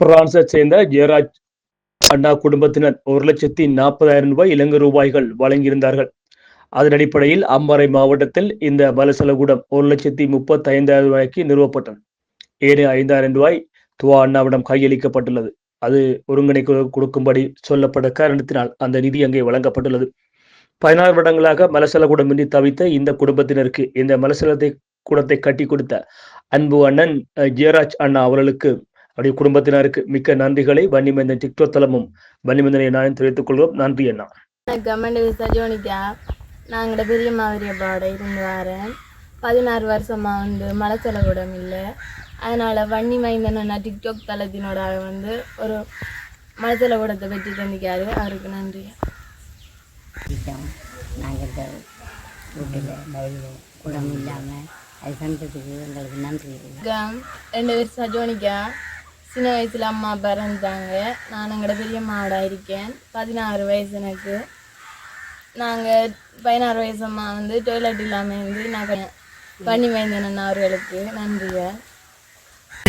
பிரான்ஸை சேர்ந்த ஜெயராஜ் அண்ணா குடும்பத்தினர் ஒரு லட்சத்தி நாற்பதாயிரம் ரூபாய் இலங்கை ரூபாய்கள் வழங்கியிருந்தார்கள். அதன் அடிப்படையில் அம்பாறை மாவட்டத்தில் இந்த பலசலகூடம் ஒரு லட்சத்தி முப்பத்தி ஐந்தாயிரம் ரூபாய்க்கு நிறுவப்பட்டது. ஏழு ஐந்தாயிரம் ரூபாய் துவா அண்ணாவிடம் கையளிக்கப்பட்டுள்ளது. அது ஒருங்கிணைக்கு கொடுக்கும்படி சொல்லப்பட்ட காரணத்தினால் அந்த நிதி அங்கே வழங்கப்பட்டுள்ளது. பதினாறு வருடங்களாக மலசலகுடமின்றி தவித்த இந்த குடும்பத்தினருக்கு இந்த மலசலத்தை கூடத்தை கட்டி கொடுத்த அன்பு அண்ணன் ஜெயராஜ் அண்ணா அவர்களுக்கு அவருடைய குடும்பத்தினருக்கு மிக்க நன்றிகளை. வன்னிமந்தன் டிக்டோக் தளமும் வன்னிமந்தனை நான் தெரிவித்துக் கொள்வோம் நன்றி அண்ணா. கமெண்ட் சஜோனிக்கா நாங்களோட பெரிய மாவரியப்பாட இருந்து வரேன். பதினாறு வருஷமா வந்து மலை செலவிடம் இல்லை. அதனால வன்னி மைந்தன் டிக்டாக் தளத்தினோட வந்து ஒரு மலை செலவிடத்தை பெற்று தந்திக்காரு அவருக்கு நன்றி. நாங்கள் இந்த வீட்டில் குடம் இல்லாமல் அது சந்ததுக்கு எங்களுக்கு நன்றி. வணக்கம் ரெண்டு பேர் சஜோனிக்கா சின்ன வயசில் அம்மா அப்பா இறந்துட்டாங்க. நான் எங்களோட பெரிய இருக்கேன். பதினாறு வயசு எனக்கு. நாங்கள் பதினாறு வயசு அம்மா வந்து டொய்லெட் இல்லாமல் இருந்து நான் பண்ணி வைந்தேன் அவர்களுக்கு. நன்றியை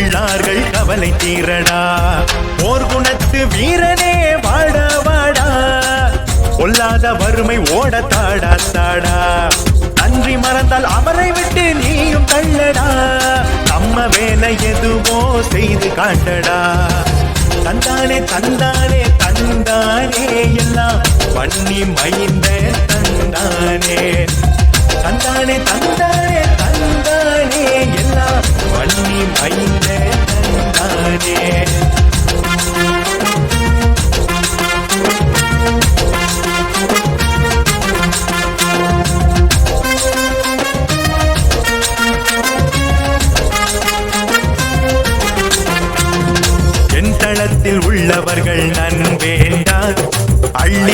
உள்ளார்கள் கவலை தீரடா. போர் குணத்து வீரனே வாடா வாடா. கொல்லாத வறுமை ஓட தாடா தாடா. நன்றி மறந்தால் அவரை விட்டு நீயும் தள்ளடா. வேலை எதுவோ செய்து காட்டடா தந்தானே தந்தானே தந்தானே எல்லாம் பண்ணி மைந்த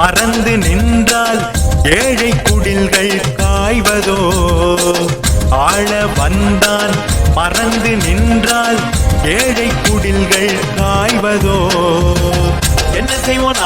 மறந்து நின்றால் ஏழை குடில்கள் காய்வதோ? ஆள வந்தான் மறந்து நின்றால் ஏழை குடில்கள் காய்வதோ? என்ன செய்வோம்